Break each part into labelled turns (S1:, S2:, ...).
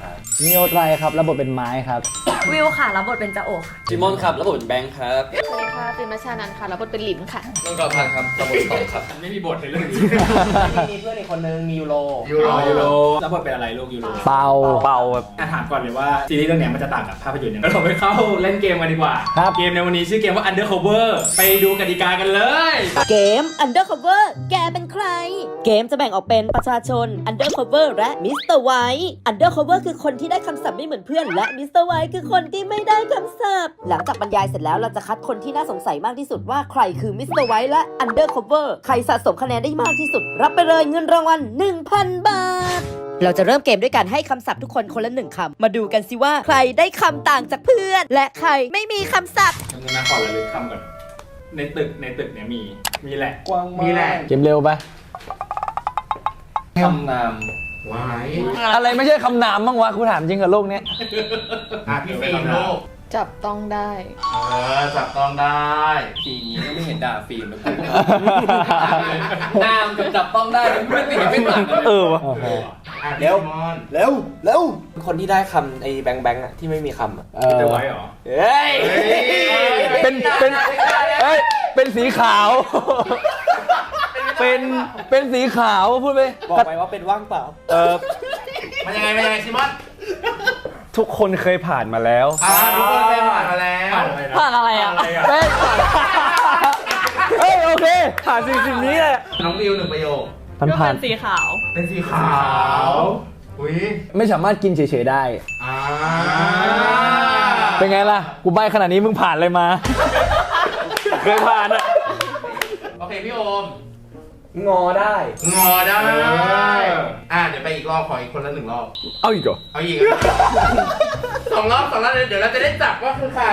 S1: ครับ
S2: มีโอไตรครับระบบเป็นไม้ครับ
S3: วิวค่ะรับบทเป็นจะโอค่ะ
S1: จิมอนครับแล้วผมเป็นแบงค์ครับ
S4: สวัสดีค่ะฟิล์มรัชชานันท์ค่ะรับบทเป็นหลินค่ะ
S1: น้องกอพันครับระบบตองครับ
S5: ไม่มีบทในเรื่องนี้
S6: มีเพื่อนอีกคนนึงมียูโร
S5: ยูโรยูโรแล้วบทเป็นอะไรลูกยูโร
S2: เปา
S6: เบาแบบ
S5: อะถามก่อนเลยว่าซีรีส์เรื่องเนี้ยมันจะต่างกับภาพยนตร์ยังไงเราไปเข้าเล่นเกมกันดีกว่า
S2: ครับ
S5: เกมในวันนี้ชื่อเกมว่า Undercover ไปดูกติกากันเลย
S7: เกม Undercover แกเป็นใคร เกมจะแบ่งออกเป็นประชาชน Undercover และ Mr. White Undercover คือคนที่ได้คำศัพท์ไม่เหมือนเพื่อน และ Mr. White คือคนที่ไม่ได้คำศัพท์ หลังจากบรรยายเสร็จแล้วเราจะคัดคนที่น่าสงสัยมากที่สุดว่าใครคือ Mr. White และ Undercover ใครสะสมคะแนนได้มากที่สุด รับไปเลยเงินรางวัล1,000 บาท เราจะเริ่มเกมด้วยการให้คำศัพท์ทุกคนคนละหนึ่งคำมาดูกันสิว่าใครได้คำต่างจากเพื่อน และใครไม่มีคำศัพท์
S5: ทำงานขอระลึกคำก่อน ในตึกในตึกเนี่ยมี มีแหละ
S6: กว้าง
S5: มีแหละ
S2: เกมเร็วไป
S1: คำนาม
S6: วาย
S2: อะไรไม่ใช่คำนามบ้างวะกูถามจริงกับโลกเนี้ย
S6: อะพี่ฟิล์มลูก
S4: จับต้องได้
S6: เออจับต้องได้
S1: ทีนี้ก็ไม่เห็นด่าฟิล์มเลยนามกับจับต้องได้ไม่ติดไม่ต่างกัน
S2: เออวะ
S6: อะ
S1: เร็ว
S6: พี่มอน
S1: เร็วเร็วคนที่ได้คำไอ้แบงค์แบงค์อะที่ไม่มีคำอะ
S2: เออ
S5: จะไว้เหรอ
S1: เฮ้ย
S2: เป็นเป็นเอ้ยเป็นสีขาว เป็นเป็นสีขาวพูดไป
S1: บอกไปว่าเป็นว่างเปล่า
S6: เออมันยังไงมันยังไงซิมอน
S8: ทุกคนเคยผ่านมาแล้ว
S6: อ่าทุกคนไปผ่านมาแล้ว
S5: ผ่านอะไรนะ
S3: ผ่านอะไรอะ
S5: อะไรอะ
S2: เป็นเฮ้ยโอเค ผ่านสิ่งสิ่งนี้แหละ
S6: น้องวิวหนึ่งประโยค
S2: ผ่าน
S3: ก็
S2: ผ่า
S3: เป็นนสีขาว
S6: เป็นสีขาวอุ้ย
S2: ไม่สามารถกินเฉยๆได้
S6: อ่า
S2: เป็นไงล่ะ กูใบขนาดนี้มึงผ่านอะไรมา เคยผ่านอะ
S6: โอเค พี่โอม
S1: งอได้
S6: งอได้ อ่าเดี๋ยวไปอีกรอบขออีกคนละหนึ่งรอบ
S2: เอาอีกเหรอ
S6: เอาอีกอะสองรอบสองรอบเดี๋ยวเราจะได้จับว่าคือใคร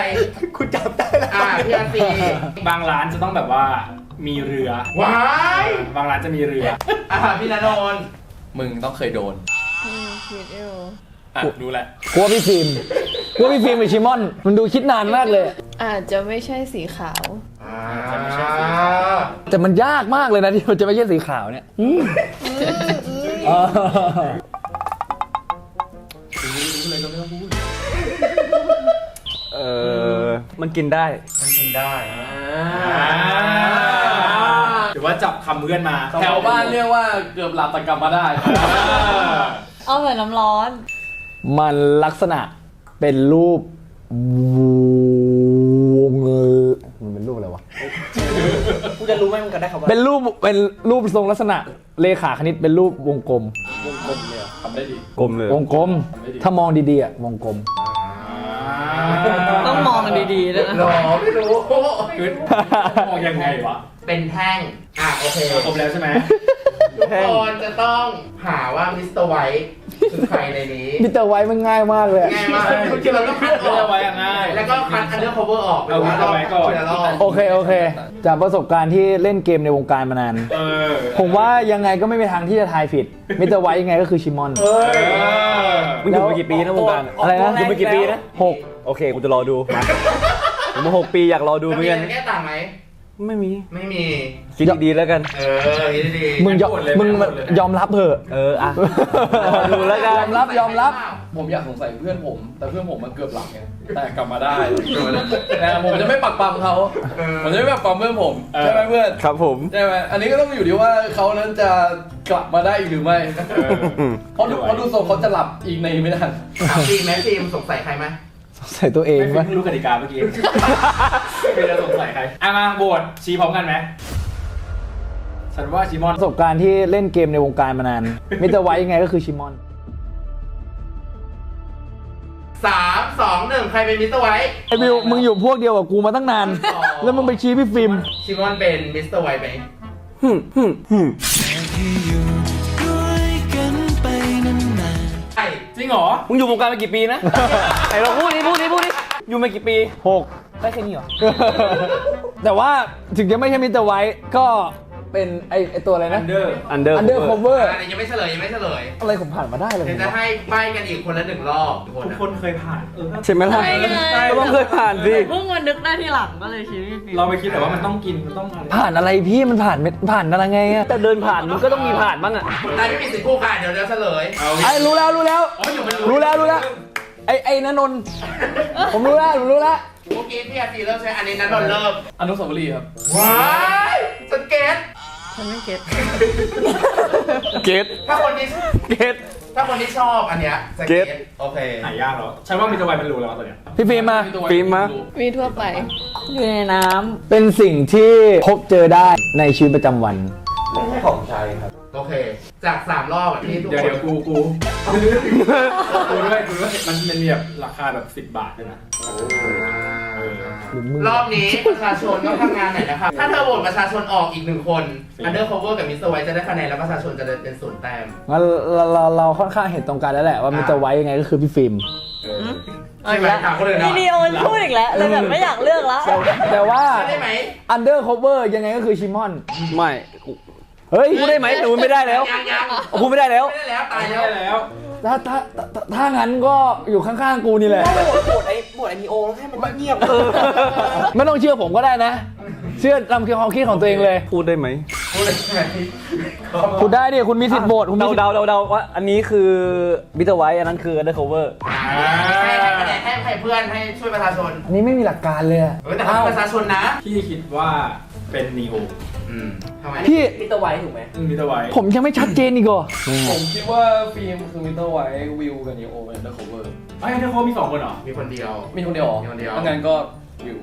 S1: คุณจับได้แล้ว
S6: อ่าพี่อาซี
S5: บางร้านจะต้องแบบว่ามีเรือ
S6: ว้าย
S5: บางร้านจะมีเรือ
S6: อ่าพี่ณนนท์
S1: มึงต้องเคยโดน
S4: อืมคิดอยู่
S5: อะรู้แหละ
S2: กลัวพี่ฟิล์มกลัวพี่ฟิล์มกับชิมอน มันดูคิดนานมากเลย
S4: อาจจะไม่ใช่สีขาว
S6: อ่า
S2: แต่มันยากมากเลยนะที่มันจะไม่ใช่สีขาวเนี่ยอืมเออ
S8: เออมันกินได้
S6: มันกินได้
S5: หรือว่าจับคำเพื่อนมา
S1: แถวบ้านเรียกว่าเกือบหลับแต่กลับมาได้
S3: เอาเหมือนน้ำร้อน
S2: มันลักษณะเป็นรูปว งมันเป็นรูปอะไรวะ
S1: กูจะรู้ไหมมึงกันได้คำว่า
S2: เป็นรูปเป็นรูปทรงลักษณะเลขาคณิตเป็นรูปวงกลม
S5: วงกลมเนี่ยทำได้ดี
S8: กลมเลยว
S2: งกลม ถ้ามองดีๆอะวงกลม
S3: ต้องมองกันดีๆด้วยนะ
S6: หรอไม่รู้
S5: คือมองยังไงวะ
S6: เป็นแท่ง อะโอเค
S5: ครบแล้วใช่ไหม
S6: ทุกคนจะต้องหาว่ามิสเตอร์ไวท์คือ ใครในนี้
S2: มิสเตอร์ไว้มันง่ายมากเลยอะ
S6: ง่ายมากคือเราต้องคัดอ
S5: เลื
S6: อ
S5: อก
S6: ก
S5: ไว้อะง่าย
S6: แล้วก็คัดอันเดอร์คอเวอร์ออก
S5: เอา Mr. White ก่อน
S6: ทีละรอบ
S2: โอเค โอเค จากประสบการณ์ที่เล่นเกมในวงการมานาน
S5: เออ
S2: ผมว่ายังไงก็ไม่มีทางที่จะทายผิด มิสเตอร์ไว้ยังไงก็คือชิมอน
S5: เออ
S8: มึงอยู่มากี่ปีนะวงการ
S2: อะไรนะ
S8: อยู่มากี่ปีนะ
S2: หก
S8: โอเคกูจะรอดูมาผมมาหกปีอยากรอดูเหมือนกัน
S6: จะแก้ต่างไหม
S8: ไม่มี
S6: ไม่มี
S8: คิดดีๆแล้วกัน
S6: เออคิดดีๆ
S2: มึงยอม
S5: หมดเลย
S2: มึง
S5: หมดเลย
S2: ยอมรับเถอะ
S8: เอออะรอดูแล้วกัน
S2: ยอมรับยอมรับ
S1: ผมอยากสงสัยเพื่อนผม แต่เพื่อนผมมันเกือบหลับไงแต่กลับมาได้แต่ผมจะไม่ปักปั๊มเขา
S6: เออ
S1: ผมจะไม่ปักปั๊มเพื่อนผม
S5: เออ
S1: ใช่ไหมเพื่อน
S8: ครับผม
S1: ใช่ไหมอันนี้ก็ต้องอยู่ที่ว่าเขานั้นจะกลับมาได้อีกหรือไม่เพราะดูเพราะดูทรงเขาจะหลับอีกในไม่นาน
S6: ถามฟิล์มไหมฟิล์มสงสัยใครไหม
S2: ใส่ตัวเอง
S5: ไม่
S2: วะ
S5: เพิ่งรู้กติกาเมื่อกี้ ไม่ได้สงสัยใครอะมาโบดชี้พร้อมกันไหมฉันว่าชิมอน
S2: ประสบการณ์ที่เล่นเกมในวงการมานาน มิสเตอร์ไว้ยังไงก็คือชิมอน
S6: สามสองหนึ่งใครเป็นมิสเตอร์ไวท์
S2: ไอ้บิวมึงอยู่พวกเดียวกับกูมาตั้งนาน แล้วมึงไปชี้พี่ฟิล์ม
S6: ชิมอนเป็นมิสเตอร์ไวท์ไหม
S5: งเหรอ
S8: มึงอยู่วงการมากี่ปีนะไหนเราพูดดิพูดดิพูดดิอยู่มากี่ปี
S2: หก
S8: ได้แค่นี้เหรอ
S2: แต่ว่าถึงจะไม่ใช่มิสเตอร์ไว้ก็ เป็นไอไอตัวอะไร
S5: อั
S2: นะ
S5: นเดอร์
S8: อันเดอร์
S2: Under Cover
S6: อะยังไม่เฉลยยังไม่เฉลย
S2: อะไรผมผ่านมาได้เลย
S6: เดี๋ยวจะให้ใบกันอีกคนละหนึ่งรอบทุกคน
S5: ทุก
S6: นะ
S5: คนเคยผ่าน เออ
S8: ใช่ไหมล่ะ
S3: ไม่ไง
S8: ก็ต้องเคยผ่านสิ
S3: เพิ่งมานึกได้ทีหลังก็เลยชี้พี่ฟิล์ม
S5: เราไปคิดแต่ว่ามันต้องกิน มันต้องอะไร
S2: ผ่านอะไรพี่มันผ่านไม่ผ่านอะไรไงอะ
S8: แต่เดินผ่านมันก็ต้องมีผ่านบ้างอะ
S6: นายไม่มีสิทธิ์คู่ค่ะเดี๋ยวเดี๋ยวเฉลย
S5: เอา
S2: ไอ้รู้แล้วรู้แล้ว
S5: อ๋ออยู่มัน
S2: รู้แล้วรู้แล้วไอ้ไอ้นนนท์ผมรู้แล้วผมรู้แล้ว
S6: เมื่อกี้พี่อาซีเริ่มใช้อันนี้นั้นโดนเริ่ม
S1: อนุสาวรีย์ครับ
S6: ว้าย สเก็ต
S3: ฉันไม่เก็ต
S8: เกต
S6: ถ้าคนที่
S8: เกต
S6: ถ้าคนที่ชอบอันเนี้ยสเก็ต
S8: เก็ต
S6: โอเค
S5: หายากแล้วใช่ว่ามีตะวันมันรู้แล้วตอนเนี้ย
S2: พี่ฟิล์มมา
S8: ฟิล์มมา
S4: มีทั่วไป
S3: อยู่ในน้
S2: เป็นสิ่งที่พบเจอได้ในชีวิตประจำวัน
S6: โอเค จากสามรอบอะที่ทุก
S5: เดี๋ยว
S6: ค
S5: เดี๋
S6: น
S5: ยวกูกูกูด้วยกูด้วยมันมันมีแบบราคาแบบสิบบาทด้วยนะ
S6: รอบนี้ประชาชนต้องทำงานไหนอยนะครับถ้าเธอโหวตประชาชนออกอีกหนึ่งคน Undercover กับ Mr. White จะได้คะแนนแล้วประชาชนจะได้เป็นศูนย์แต้ม
S2: งั้นเราเราเราค่อนข้างเห็นตรงกันแล้วแหละว่ามันจะไว้ยังไงก็คือพี่ฟิล์มำ
S6: ใช่ไหมถามคนอื่นหน่
S3: นี่
S6: อย
S3: นีโอนพูดอีกแล้วเลยแบบไม่อยากเลือกแล้ว
S2: แต่แต่ว่า
S6: ได้ไหม
S2: undercover ยังไงก็คือชิมอน
S8: ไม่
S2: เฮ้ย
S8: พูดได้ไหมหนูไม่ได้แล้ว
S6: ยังยัง
S8: พูดไม่ได้แล้ว
S6: ไม่ได้แล้วตาย
S5: ได้
S6: แล้ว
S5: แล้ว
S2: ถ้าถ้าถ้าถ้างั้นก็อยู่ข้างๆกูนี่แหละ
S6: โหวตไอ้โหวตไอ้นีโอแล้วให้มันเงียบเออ
S2: ไม่ต้องเชื่อผมก็ได้นะ เชื่อตามความคิดของตัวเองเลย
S8: พูดได้ไหม
S6: พูดไหม
S2: คุณได้ดิคุณมีสิทธิ์โหวตคุณมี
S8: เดา
S2: สิทธิ์
S8: เดาเดาเดาว่าอันนี้คือบิเตอร์ไวท์อันนั้นคือ undercover
S6: ให้ให้คะแนนให้ให้เพื่อนให้ช่วยประชาชน
S2: อันนี้ไม่มีหลักการเลยอะ
S6: เออแต่เขาเป็นประชาชนนะ
S5: พี่คิดว่า เป็นนีโอ
S6: อืมทำไม
S2: พี่
S5: อืมมีตะไว้
S2: ผมยังไม่ชัดเจนอีกเหรอ
S1: ผมคิดว่าฟิล์มคือมิสเตอร์ไวท์วิวกับนีโอเป็นอันเดอร์โคเวอร์
S5: ไอ้ยเดี๋ยวเขามีสองคนเหรอ
S6: มีคนเดียว
S1: มีคนเดียวเหรอ
S6: มีคนเดียว
S1: ถ้างั้นก็วิว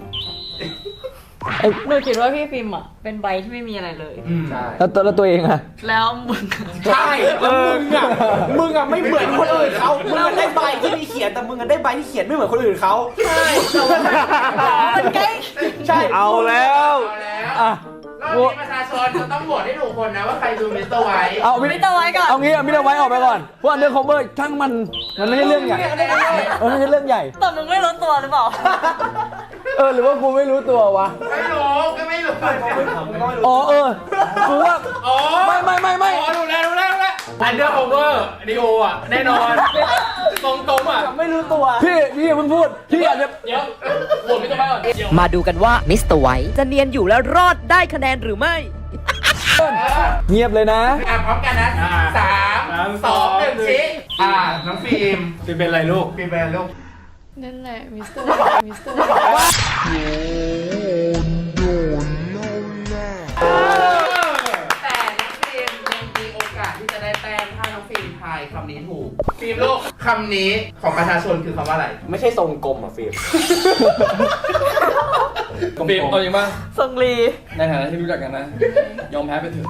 S3: หนูคิดว่าพี่ฟิล์มอะ เป็นใบที่ไม่มีอะไรเลย
S6: ใช่
S2: แล้วตัวแล้วตัวเองอะ
S3: แล้วมึง
S6: ใช่แล้วมึงอะ
S9: มึงอะไม่เหมือนคนอื่นเขามึงอะได้ใบที่มีเขียนแต่มึงอะได้ใบที่เขียนไม่เหมือนคนอื่นเขา
S3: มันใกล้
S9: ใช่
S8: เอาแล้ว
S6: เอาแล้ว
S2: อะ
S6: รอบนี้ประชาชนจะต้องโหวตให้ถูกคนนะว่าใครดูมิสเตอร์ไวท์
S2: เอามิ
S3: ไม่ต้องไว้ก่อน
S2: เอางี้เอามิเตอร์ไว้ออกไปก่อนพวก undercover ช่างมันมันไม่ใช่เรื่องใหญ่เออไม่ใช่เรื่องใหญ่
S3: แต่มึงไม่รู้ตัวหรือเปล่า
S2: เออหรือว่ากูไม่รู้ตัววะ
S6: ไม่รู้ก็ไม่รู้
S2: อ๋อเออกูว่า
S5: อ๋อ
S2: ไม่ไม่ไม่ไม่
S5: อ๋อดูแลดูแลดูแลอันเดอร์โคเวอร์นีโออะแน่นอน ตรงตรงๆอะ
S9: ไม่รู้ตัว
S2: พี่พี่อย่าเพิ่งพูดพี่อาจจะ
S1: เดี๋ยวโหวตมิสเตอร์ไวท์ก่อน
S7: มาดูกันว่ามิสเตอร์ไวท์จะเนียนอยู่แล้วรอดได้คะแนนหรือไม่
S2: เงียบเลยนะ
S6: อะพร้อมกันนะ
S5: อ่า
S6: สามสองหนึ่งชี้อ่าน้องฟิล์ม
S5: เป็นเป็นอะไรลูก
S6: ฟิล์มแบนลูก
S4: นั่นแหละมิสเตอร์มิสเตอร์
S6: ฟิล์มลูกคำนี้ของประชาชนคือคำว่าอะไร
S9: ไม่ใช่ทรงกลมอะฟิล์ม
S1: ฟิล์มเอาจริงป่ะ
S3: ทรงลี
S1: ในฐานะที่รู้จักกันนะ ยอมแพ้ไปเถอะ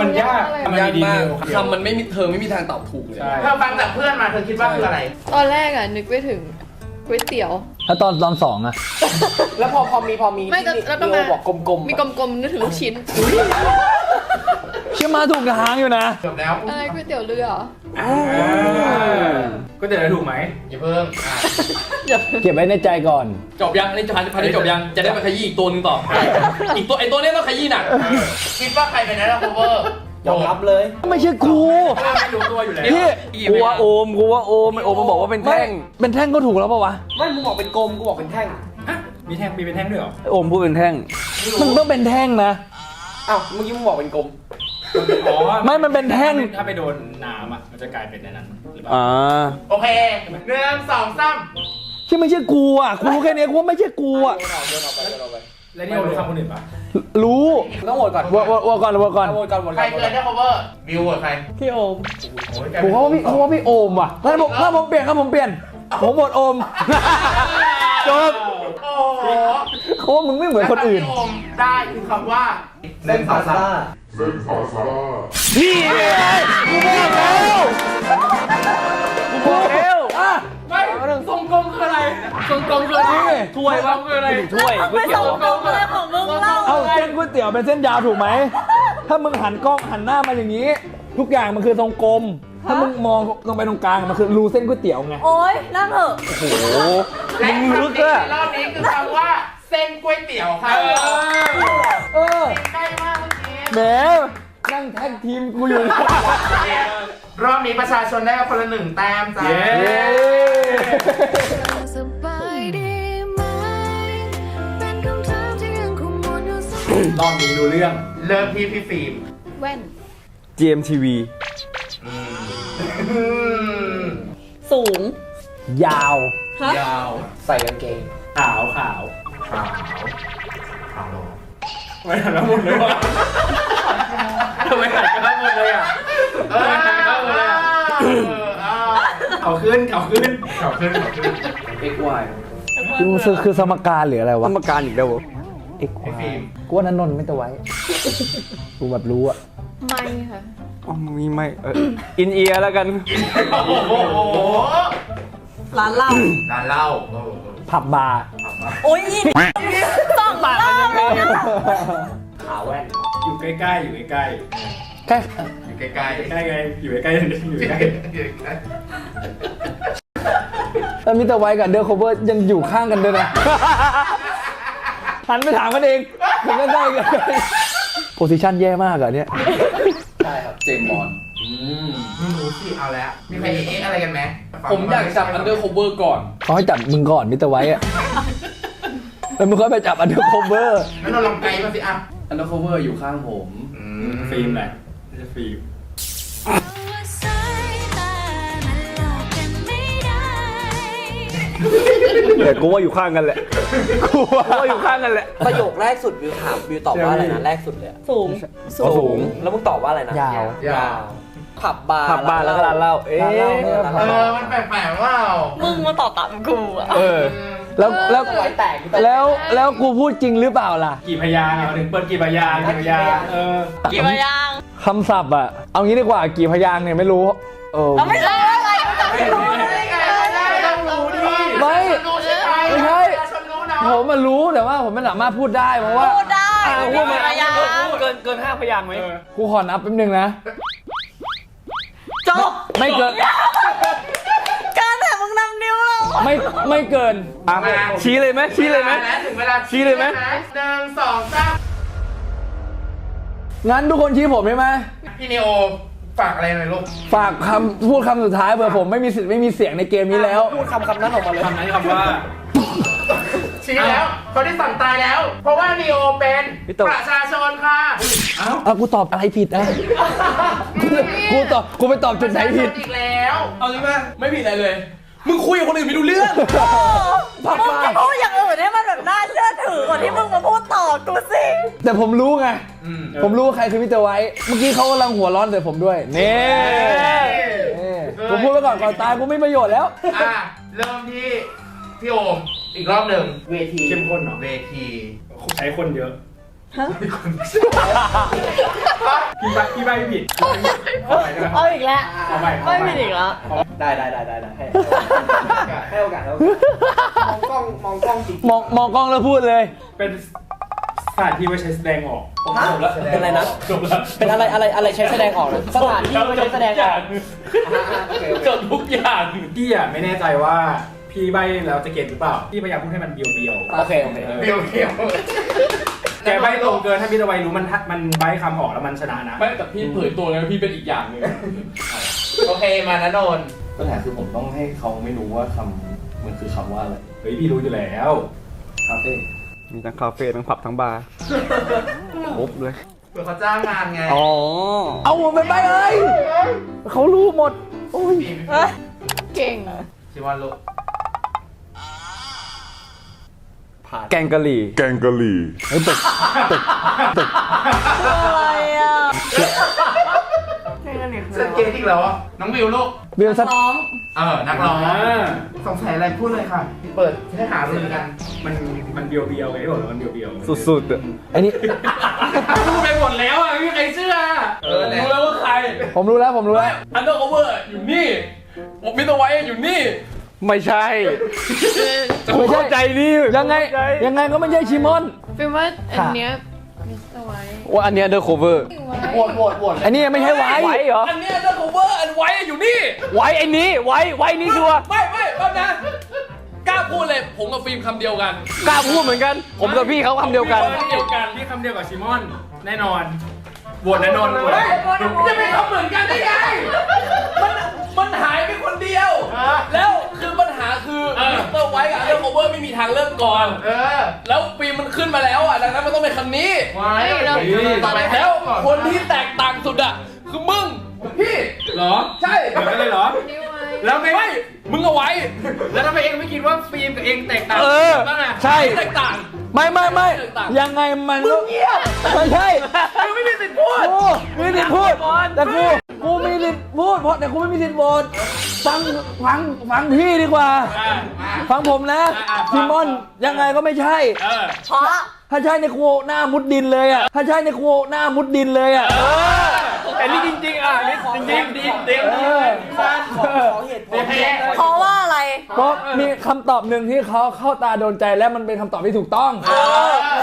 S5: มันยาก
S1: มันยากมาก
S5: ดี
S1: คำมันไม่มีเธอไม่มีทางตอบถูกเลย
S5: ใช่
S6: เธอฟังจากเพื่อนมาเธอคิดว่าคืออะไร
S4: ตอนแรกอะนึกไปถึงก๋วยเตี๋ยว
S2: แล้วตอนตอนสองอะ
S9: แล้วพอพอมีพอมี
S4: ไม่แต่
S9: ที่
S4: แล้วก็
S9: นิ
S4: มา
S9: โอบอกกลมๆ
S4: มี
S9: อะ
S4: กลมๆนึกถึงลูกชิ้น
S2: เชื่อ มาถูกทางอยู่นะ
S6: จบแล้ว
S4: อะไรก๋วยเตี๋ยวเรือเหรอ
S5: ก็จะได้ถูกไหม
S6: อย่าเพิ่งอะ
S2: เก็บไว้ในใจก่อน
S1: จบยังอันนี้จะพันพันนี้จบยังจะได้มาขยี้อีกตัวหนึงต่อ อีกตัวไอ้ตัวนี้ต้องขยี้หนัก
S6: คิดว่าใครเป็นนักโคเวอร์
S9: ยอมรับเลย
S2: ไม่ใช่กู
S5: ไม่รู้ตัวอยู่แล้ว
S2: พี่
S8: กูว่าโอมกูว่าโอมไอโอมมันบอกว่าเป็นแท่ง
S2: เป็นแท่งก็ถูกแล้วปะวะ
S9: ไม่มึงบอกเป็นกลมกูบอกเป็นแท่ง
S5: ฮะมีแท่งมีเป็นแท่งด้วยเหรอ
S8: ไอ้โอมพูดเป็นแท่ง
S2: มันต้องเป็นแท่งนะ
S9: อ้าวเมื่อกี้มึงบอกเป็นกลม
S5: อ๋อ
S2: ไม่ มันเป็นแท่ง
S5: ถ้าไปโดนน้ำอะ มันจะกลายเป็นในนั้นหรือเปล่า
S8: อ่า
S6: โอเคหนึ่งสองสาม
S2: ที่ไม่ใช่กูอะ กูรู้แค่นี้กูว่าไม่ใช่กูอะ
S5: แล้วนี่เรารู้คำคนอื่นปะ
S2: รู้
S1: ต้องโหวตก่อน
S2: วววก่อนวก่อน
S1: โหวตก่อนโหวต
S6: ใค
S1: ก่
S6: ร
S1: อน
S6: คือนักโคเวอร์บิวกับใคร
S3: พี่โอม
S6: โอ้ย
S2: ผมว่าพี่ผมว่าพี่โอมว่ะถ้าผมถ้าผมเปลี่ยนถ้าผมเปลี่ยน ผมหมดโอมจบ
S6: โอ้โห
S2: เขาว่ามึงไม่เหมือนคนอื่น
S6: และำที่โอมได้คือคำว่าเส้นภาษา
S2: พี่ไงกูบอกแล้วกูบอกแล้วอะ
S5: ไม่ทรงกลมคืออะไรทรงกลมคืออะไร
S2: นี่
S5: ถ้วยว่าคืออะไร
S8: ถ้วยก๋วย
S3: ไม่
S8: เตี๋
S3: ส่
S8: ยว
S3: งตรงเลยของมึงเล่า
S2: เอาเส้นก๋วยเตี๋ยวเป็นเส้นยาวถูกไหม ถ้ามึงหันกล้องหันหน้ามาอย่างนี้ ทุกอย่างมันคือทรงกลม ถ้ามึงมองลงไปตรงกลางมันคือรูเส้นก๋วยเตี๋ยวไง
S3: โอ๊ยนั่งเถอะ
S8: โอ้โห
S6: และ
S8: มึง
S6: คำ
S8: ลึก
S6: นี้
S8: อะ
S6: ในรอบนี้คือคำว่าเส้นก๋วยเตี๋ยวครับ
S2: เออ
S6: ใกล้มากเมื่อกี้
S2: แหมนั่งแท็กทีมกูอยู่นะ
S6: รอบนี้ประชาชนได้คนละหนึ่งแต้มจ้า
S5: เย้
S2: เย้
S4: สบายดีไหมเป็นคำถามที่ยังคงวนอยู่เสมอ
S5: รอบนี้รู้เรื่อง
S6: เริ่มที่พี่ฟิล์ม
S4: แว่น
S2: GMTV
S3: สูง
S2: ยาว
S1: ยาว
S9: ใส่กางเกง
S5: ขาวขาว
S6: ขาวขาโล
S5: ไม่หันมาหมดเลยวะทำไมหันกันมาหมดเลยอะ
S6: เออ
S5: ทำไมหันกันมาหมดเลยอะ
S6: เออเอา
S5: เขาขึ้นเขาขึ้น
S6: ขาวขึ้นขาวขึ้น
S1: XY
S2: คือคือสมการหรืออะไรวะ
S8: กรรมการอีกแล้ว
S2: เอ็ก
S6: พี่ฟิล์ม
S2: กูว่านันนนท์ไม่ตัวไว้ กูแบบรู้อะ
S4: ไม่ค่ะ
S8: อ๋อมีไม่เอออินเอียร์แล้วกัน
S6: โอ้โห
S3: ร้านเหล้า
S6: ร้านเหล้าเออเออ
S2: ผับบาร์
S3: โอ้ยสองเหล้า
S9: ขาแว่น
S5: อยู่ใกล้ๆอยู่ใกล้
S2: แค่
S6: อยู่ใกล้ๆ
S5: ๆใกล้ไงอยู่ใกล้ๆอยู่ใกล้
S6: อยู่ใกล้
S2: แล้วมิสเตอร์ไวท์กับเดอร์โคเวอร์ยังอยู่ข้างกันด้วยนะหันไปถามกันเองผมก็ได้กันโพซิชันแย่มากอะเนี่ย
S1: ใช่ครับเจมส์บอล
S6: ไม่รู้สิเอาแล้วมีใครเอ๊ะอะไรกันไหม
S1: ผมอยากจับ Undercover ก่อน
S2: เขาให้จับมึงก่อนมิสเตอร์ไวท์อะแล้วมึงก็ไปจับอันเดอร์โคเวอร์
S6: งั้นเราลองไกด์มาสิอะ
S1: Undercover อยู่ข้างผม
S5: ๆฟิล์มแหละไม่ใช่ฟิล์ม
S4: สายตามันหลอกกันไม่ได้
S8: แต่กูว่าอยู่ข้างกันแหละกูว่าอยู่ข้างกันแหละ
S9: ประโยคแรกสุดวิวถามวิวตอบว่าอะไรนะแรกสุดเลยอะ
S3: สูง
S2: สูง
S9: แล้วมึงตอบว่าอะไรนะ
S2: ยาว
S6: ยาว
S9: ผับบาร์
S8: ผับบาร์แล้วก็ร้านเหล้าเอ๊ะ
S2: ร้านเหล้าเนี่ยผั
S6: เอบาอ
S2: ร์
S6: มันแปลกๆว่า
S3: มึงมาต่อตามกูอะ
S8: เออ
S2: แล้วแล้ว
S9: ไว้แตก
S2: แล้วแล้วกูพูดจริงหรือเปล่าล่ะ
S5: กี่พยางค์อะถึงเปิดกี่พยางค์กี่พยางค์เออ
S3: กี่พยางค์
S2: คำศัพท์อะเอางี้ดีกว่ากี่พยางค์เนี่ยไม่รู้เออ
S3: เราไม่รู้อะไรเราไม่รู้อะไร
S6: ต้องรู้ดิ
S2: ไม่
S6: รู้ใช่ไหม
S2: ไม่ใช่
S6: ประชาชนรู้เนาะ
S2: ผมมารู้แต่ว่าผมไม่สามารถพูดได้เพราะว่า
S3: พูดได้
S8: อะพูดมา
S3: กี่พยางค์
S8: เกินเกินห้าพยางค์ไหม
S5: เออ
S2: กูขอนับแป๊บนึงนะ
S3: จบ
S2: ไม่เกิน
S3: การแต่มึงนำนิ้วเรา
S2: ไม่ไม่เกิน
S8: อะชี้เลยไหมชี้เลยไหม
S6: วาถึงเวลา
S8: ชี้เลยไหม
S6: หนึ่งสองสาม
S2: งั้นทุกคนชี้ผมใช่ไหม
S6: พี่นิโอฝากอะไรหน่อยลูก
S2: ฝากคำพูดคำสุดท้ายเผื่อผมไม่มีสิทธิ์ไม่มีเสียงในเกมนี้แล้ว
S9: พูดคำคำนั้นออกมาเลย
S5: คำนั้นคำว่า
S6: ชี้แล้วเขาได้สั่งตายแล้ว เพราะว่านิโอเป็น
S8: พี่ตุ๊ก
S6: ประชาชนค่ะ
S2: เอากูตอบอะไรผิดนะกูตอบกูไปตอบจุดไหนผิด
S6: อีกแล้ว
S1: เอาจริงป่ะไม่ผิดอะไรเลย มึงคุยกับคนอื่นไม่รู้เรื่อง
S2: ผับ
S3: มึง
S2: บา
S3: จะ
S2: ร์
S3: พูดอย่างอื่นให้มันแบบน่าเชื่อถือกว่าที่มึงมาพูดต่อกูสิ
S2: แต่ผมรู้ไง
S6: อืม
S2: ผมรู้ว่าใครคือมิสเตอร์ไวท์เมื่อกี้เขากำลังหัวร้อนใส่ผมด้วยนี่นี่ผมพูดไปก่อนก่อนตายกูไม่มีประโยชน์แล้ว
S6: อะ เริ่มที่พี่โอมอีกรอบหนึ่ง
S9: เวที
S5: เข้มข้นเหรอ
S6: เวที
S5: ใช้คนเยอะ พี่ใบพี่ใบไม่ผิดเอาใหม่ได้ไหม
S3: เอาอีกแล้ว
S5: เอาใหม่
S3: ไม่ผิดอีกแล้ว
S9: ได้ได้ได้ได้ได้ให้ให้โอกาสให้โอกาสมองกล้องมองกล้องจริง
S2: มองมองกล้องแล้วพูดเลย
S5: เป็นสถานที่ไว้ใช้แสดงออก
S9: ฮะเป็นอะไรนะ
S5: จบแล้ว
S9: เป็นอะไรอะไรอะไรใช้แสดงออกนะสถานที่ไม่ใช้แสดงออกโอเคโอเค
S5: จบทุกอย่าง พี่อะไม่แน่ใจว่าพี่ใบแล้วจะเก็ตหรือเปล่าพี่พยายามพูดให้มันเบียวเบียวๆ
S9: โอเคโอเค
S5: เออ
S6: เบียวเบียว
S5: แกใบตรงเกินถ้าพี่ตะไวรู้มันทัดมันใบคำออกแล้วมันชนะนะ
S1: ไม่แต่พี่เผยตัวเลยว่าพี่เป็นอีกอย่างหนึ่ง
S6: โอเคมานะนนท์
S1: ปัญหาคือผมต้องให้เขาไม่รู้ว่าคำมันคือคำว่าอะไร
S5: เฮ้ยพี่รู้อยู่แล้ว
S1: คาเฟ่
S8: มีทั้งคาเฟ่ทั้งผับทั้งบาร์ครบเลย
S6: เผื่อเขาจ้างงานไง
S8: อ๋อ
S2: เอาผมไปไปเลยเขารู้หมดโอ้ย
S6: ฟิล์ม
S4: เก่ง
S6: ชิวันลู ก
S8: แกงกะหรี่
S2: เฮ้ยตึกตึกตึก
S3: อะไรอะ
S6: เซนเกตอีกแล้วอะน้องวิวลูก
S2: เบียร์สัก
S3: น้อง
S6: เออ นักร้อง
S5: อ่า
S6: สงสัยอะไรพูดเลยค่ะ เปิดให้หารือกัน
S5: มันมันเบียวเบียวๆไงบอกแล้วมันเบียวเบียวๆ
S8: สุดๆอะ
S2: ไอ้นี่
S5: พูดไปหมดแล้วอะไม่มีใครเชื่อ
S6: เออ
S1: รู้แล้วว่าใคร
S2: ผมรู้แล้วผมรู้แล้ว
S1: อันเดอร์ o v เวอร์อยู่นี่ผมมิสเตอร์ไวท์อยู่นี่
S8: ไม่ใช่
S2: ไม่ใช่
S8: ใจนี่
S2: ยังไง ยังไงก็ไม่ใช่ชิมอน
S4: ฟิล์มว่าอันเนี้ยมิสเตอร์ไวท์
S8: ว่าอันเนี้ยเดอร์โคเวอร์
S9: โหวตโหวตโหวต
S2: อันนี้ไม่ใช่ไว้
S8: ไว้เหรอ
S1: อันเนี้อันเดอร์ o v เวอร์อันไว้อยู่นี่
S8: ไว้ไอ้นี้ ไว้ ไว้นี่ชัวร์
S1: ไม่ไม่แป๊บนะกล้าพูดเลย ผมกับฟิล์มคำเดียวกัน
S8: กล้าพูดเหมือนกัน ผมกับพี่เขาคำเดียวกัน
S1: คำเดียวกัน
S5: พี่คำเดียวกับชิมอน แน่นอน โหวตนนนท์โหวต
S1: เฮ้ยจะเป็นเขาเหมือนกันได้ไง มันมันหายไปคนเดียว แล้วคือปัญหาคือมิสเตอร์ไวท์กับอันเดอร์โคเวอร์ไม่มีทางเริ่มก่อน
S6: เออ
S1: แล้วฟิล์มมันขึ้นมาแล้วอะดังนั้นมันต้องเป็นคำนี้
S6: ไว้ต่อไป
S1: แล้วคนที่แตกต่างสุดอะคือมึงพี่
S5: เหรอ
S1: ใช่
S5: เหมือนกันเลยเหรอ แล้วไม่
S1: ไม่มึงเอาไว้
S5: แล้วทำไมเองไม่คิดว่าฟิล์มกับเองแตกต่าง
S2: เออ
S5: บ้างอะ
S2: ใช่
S1: แตกต่าง
S2: ไม่ไม่ไม่
S1: แตกต่าง
S2: ยังไงมันก็ไม่ใช่
S1: มึงไม่มีสิทธิ์พูด
S2: กูมีสิทธิ์พูดแต่กูกูมีสิทธิ์พูดเพราะแต่กูไม่มีสิทธิ์โหวตฟังฟังฟังพี่ดีกว่า
S5: อะ
S2: ฟังผมนะ
S5: อะ
S2: ซิมอนยังไงก็ไม่ใช่
S5: เออ
S3: เพราะ
S2: ถ้าใช่ในครูหน้ามุดดินเลยอะถ้าใช่ในครูหน้ามุดดินเลยอะ
S5: อันนี้จริงๆอะอันนี้จริงๆดีเต็ม
S2: เออ
S9: ขอขอเหตุผล
S3: เพราะว่าอะไร
S2: เพราะมีคำตอบหนึ่งที่เขาเข้าตาโดนใจและมันเป็นคำตอบที่ถูกต้อง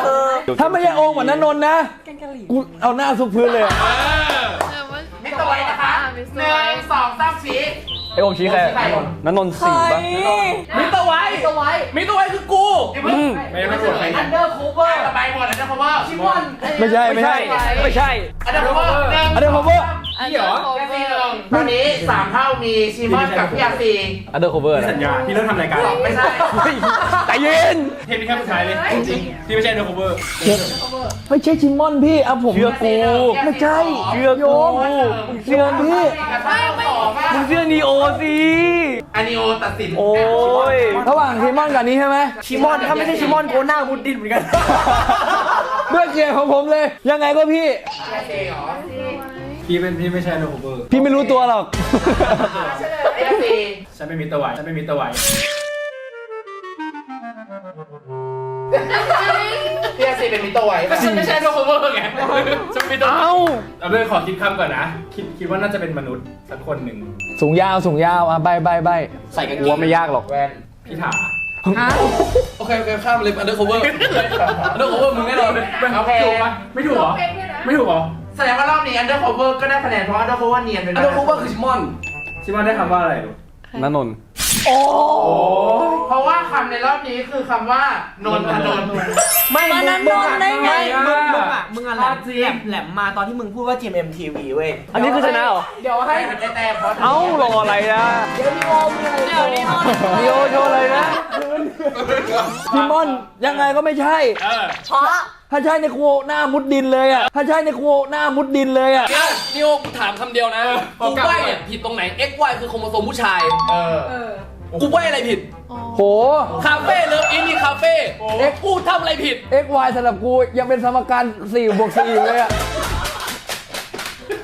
S3: คือ
S2: ถ้าไม่ใช่โองค์เหมือนนันนนท์นะกูเอาหน้าซุกพื้นเลยอะ
S6: มิสเตอร์ไว้นะคะหนึ่งสองสามสี่
S8: ไอโอมชี้ใคร
S6: ชี้ใคร
S8: นันนนท์สี่ปะ
S1: มิสเตอร์ไวท์มิสเตอร์ไวท์มิสเตอร์ไวท์คือกู
S5: ไม่ไม่โหวตใคร
S6: อันเดอร์คูเวอร์ต่อไปหมดอันเดอร์คูเวอร์ชิมอน
S2: ไม่ใช่ไม่ใช่
S8: ไม่ใช่
S6: อันเดอร์คูเวอร์หนึ่ง
S2: อันเดอร์ cover
S5: พี่เหรอ
S6: แค่สี่หนึ่งตอนนี้สามเท่ามีชิมอนกับพี่อาซี
S8: อันเดอร์โคเวอร์
S5: พี่สัญญาพี่เริ่มทำรายการ
S6: ไม่ใช่
S2: แต่เย็น
S5: เทปนี้แค่ผู้ชายเลยจริงๆพี่ไม่ใช่เดอะคูเวอร์
S2: ไม่ใช่ชิมอนพี่เอาผม
S8: เชื่อกู
S2: ไม่ใช่
S8: เชื่อ
S2: โย
S8: กู
S2: มเชื่อพี่
S6: ไม่ไม่
S8: มึงเชื่อนีโอสิ
S6: อันนี้โอตัดสิน
S8: โอ้ย
S2: ระหว่างชิมอนกับนี้ใช่ไหม
S9: ชิมอนถ้าไม่ใช่ชิมอนโกหน้ามุดดินเหมือนกัน
S2: ด้วยเกียร์ของผมเลย ยังไงก็พี่
S5: พี่เป็นพี่ไม่ใช่เดอะคูเวอร์
S2: พี่ไม่รู้ตัวหรอก
S6: พี่อาซี
S5: ฉันไม่มีตะไวฉันไม่มีตะไว
S6: พี่อาซีเป็นมิสเตอร์ไวท์
S5: ฉันไม่ใช่เดอะคูเวอร์ไงฉันไม่มีตะไว
S8: เอ้า
S5: เอาเลยขอคิดคำก่อนนะ คิดคิดว่าน่าจะเป็นมนุษย์สักคนหนึ่ง
S2: สูงยาวสูงยาวอะใบใบใบ
S9: ใส่กัน
S8: กลัวไม่ยากหรอก
S6: แว่น
S5: พี่ถา
S1: โอเคโอเคข้ามเลยอันเดอร์โคเวอร์อันเดอร์โคเวอร์มึงแน่นอน
S6: โอเค
S5: ถูกปะไม่ถูกเหรอไม่ถูกเหรอ
S6: แสดงว่ารอบนี้อันเดอร์คูเวอร์ก็ได้คะแนนเพราะอันเดอร์คูเวอร์เนียนไป
S1: อันเดอร์โคเวอร์คือชิมอน
S5: ชิมอนได้คำว่าอะไรลูก
S8: นันน นท์
S6: เพราะว่าคำในรอบนี้คือคำว่านนทนนท์
S9: ไม่
S3: มันนันนนท์ได้ไง
S9: มึงมึงอะมึงอะแหลมแหลมแหลมมาตอนที่มึงพูดว่า GMMTV เว้ย
S8: อันนี้คือชนะเหรอ
S6: เดี๋ยวให้ได้แต้มเพราะ
S8: เอ้ารออะไรนะ
S3: เดี๋ยวนี้นนท์
S8: นีโอโชว์อะไรนะ
S2: ชิมอนยังไงก็ไม่ใช่
S5: เออ
S3: เพราะ
S2: ถ้าใช่ในครูหน้ามุดดินเลยอะ ถ้าใช่ในครูหน้ามุดดินเลยอะ
S1: เดี๋ยวนิโอกูถามคำเดียวนะกูใบ้เนี่ยผิดตรงไหน X Y คือโครโมโซมผู้ชาย
S6: เออ
S1: กูใบ้อะไรผิด
S2: โห
S1: คาเฟ่เลิฟอินนี่คาเฟ่เอ็กกูทำอะไรผิด
S2: x y สำหรับกูยังเป็นสมการ4บวก4อยู่เลยอะ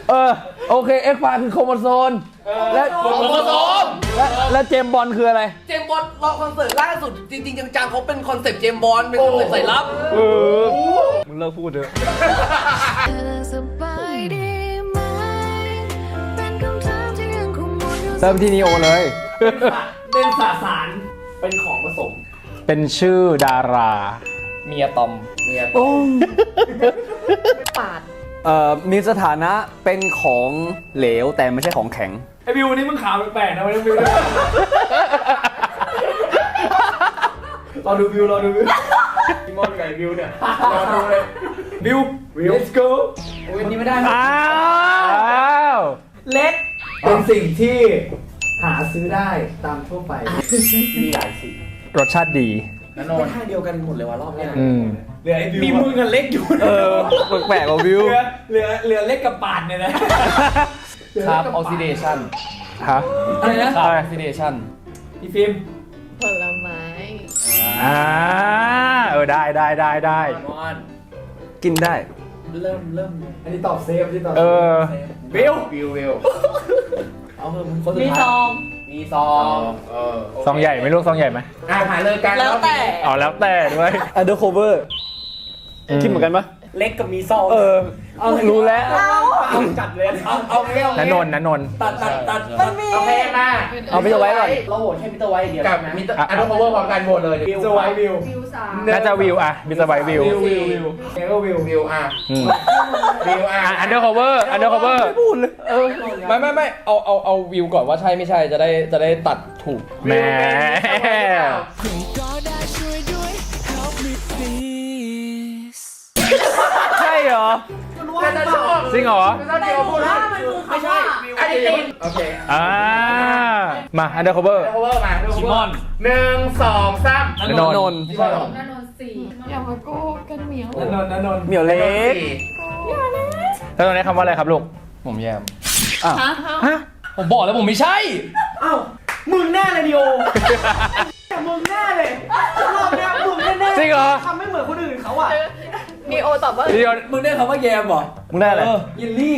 S2: เออ โอเค x y คือโครโมโซนและ
S1: โครโมโซม
S2: และและเจมส์บอลคืออะไร
S1: เจมส์บอลรอคอนเสิร์ตล่าสุด จริงๆจังๆเขาเป็นคอนเซปต์เจมส์บอลเป็นคอนเซปต์สายลับ
S8: เออมึงเลิกพูดเถอะ
S4: เธอสบายดีไหมเป็นคำถามที่ยังคงวนอยู่
S8: เริ่มที่นีโอเลย
S9: เป็นสสารเป็นของผสม
S8: เป็นชื่อดารา
S1: เมียตอม
S3: ปาด
S8: เอ่อมีสถานะเป็นของเหลวแต่ไม่ใช่ของแข็ง
S5: ไอวิววันนี้มึงขาวแปลกๆนะวันนี้วิว
S9: รอดูวิวรอดูวิวชิมอนกับวิวเนี่ยรอดูเลย
S5: วิว
S9: Let's go วันนี้ไม่ได้นะ
S8: อ้าว
S9: เล็กเป็นสิ่งที่ หาซื้อได้ตามทั่วไป มีหลายสี
S8: รสชาติดี
S6: นน
S9: เป็น
S6: ท์
S9: ท่าเดียวกันหมดเลยว่ะรอบเนี้ย
S8: อืม
S9: เหลือไอ้วิว
S5: มีมึงกับเล็กอยู่
S8: เออแปลกๆกว่าวิว
S9: เหลือเหลือเหลือเล็กกับปาดเนี่ยนะ
S1: คาร์บออกซิเดชัน
S8: ฮะ
S9: อะไรนะ
S1: คาร์บออกซิเดชัน
S9: พี่ฟิล์ม
S3: ผลไม้
S8: อ่า เออได้ได้ได้ได้
S9: มอน
S8: กินได้
S9: เริ่มเริ่มอันนี้ตอบเซฟที่ตอบ
S8: เออ
S9: วิว
S6: วิววิว
S9: เอาเถอะมึงคนสุด
S3: มี
S9: ท้าย
S3: ซอง
S9: มีซอง
S6: เออโเค
S8: ซองใหญ่ไหมลูกซองใหญ่ไหม
S6: อะหาเลยกัน
S3: แล้วแต่
S8: อ๋อแล้วแต่ด้วย Undercover คิดเหมือนกันปะ
S9: เล็กกับมีซอง
S8: เออ รู้แล้ว
S9: เอาจัดเลยเอาเอาไม่เอา
S8: นันนนท์นันนนท์
S9: ตัดตัดตัด
S3: มันมี
S6: โอเคมา
S8: เอาไปเอาไว้ก่อน
S9: เราโหวตแค่มิสเตอร์ไวท์อย่างเดียว
S6: กับมิสเตอร์อันเดอร์คูเวอร์พร้อมกันโหวตเลย
S9: วิวจะไวท์วิว
S8: น่าจะวิวอะมิสไบวิว
S9: วิววิววิวเออวิว
S6: วิวอะ
S8: อืม
S6: วิวอะ
S8: อะ Undercover Undercover
S1: ไม่ไม่ไม่เอาเอาเอาวิวก่อนว่าใช่ไม่ใช่จะได้จะได้ตัดถูก
S8: แหม ใช่เหรอ
S6: น่า จะชอบ
S5: จริงเหรอ
S6: ไม่ชอบเดียวพูดว่า
S9: ไม่ใช่
S6: อันนี้ตินโอเค
S5: อ่ามา undercover
S6: เดี๋ยว cover มา
S1: คิมอน
S6: หนึ่งสองสาม
S5: นนท์
S8: นนท์
S6: พี่บอล
S4: อย่ามาโกกันเหมียว
S2: นนท์นนท์
S8: เหมียวเล็ก
S6: สี่
S5: แล้วตรงนี้คำว่าอะไรครับลูก
S1: ผมแยม
S5: ฮะ
S1: ผมบอกแล้วผมไม่ใช่
S9: อ้าวมึงแน่เลยดิโอแต่มึงแน่เลยรอบเนี้ยมึงแน่ๆ
S5: จริงเหรอ
S9: ทำไม่เหมือนคนอื่นเขาอะ
S3: นีโอตอบว่า
S5: เดียว
S2: มึงได้คำว่าแยมเหรอ
S5: มึงได้อะไร
S2: เออยินลี่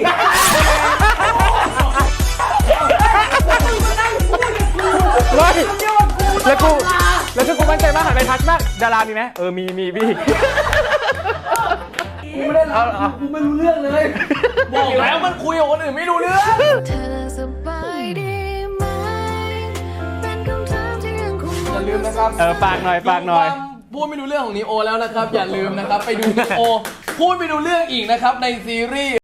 S5: ไม่แล้วกูแล้วถ้ากูมั่นใจมากหันไปทักมากดารามีไหมเออมีมีพี่
S2: กูไม่ได้รับกูไม่รู้เรื่องเลย
S1: บอกแล้วมันคุยกับคนอื่นไม่รู้เรื่อง
S4: เธอสบายดีไหมเป็นคำถามที่ยังคง
S1: อย่าลืมนะครับ
S5: เออฝากหน่อยฝากหน่อย
S1: ดูความ พูดไม่รู้เรื่องของนีโอแล้วนะครับ อย่าลืมนะครับ ไปดูนีโอ พูดไม่รู้เรื่องอีกนะครับ ในซีรีส์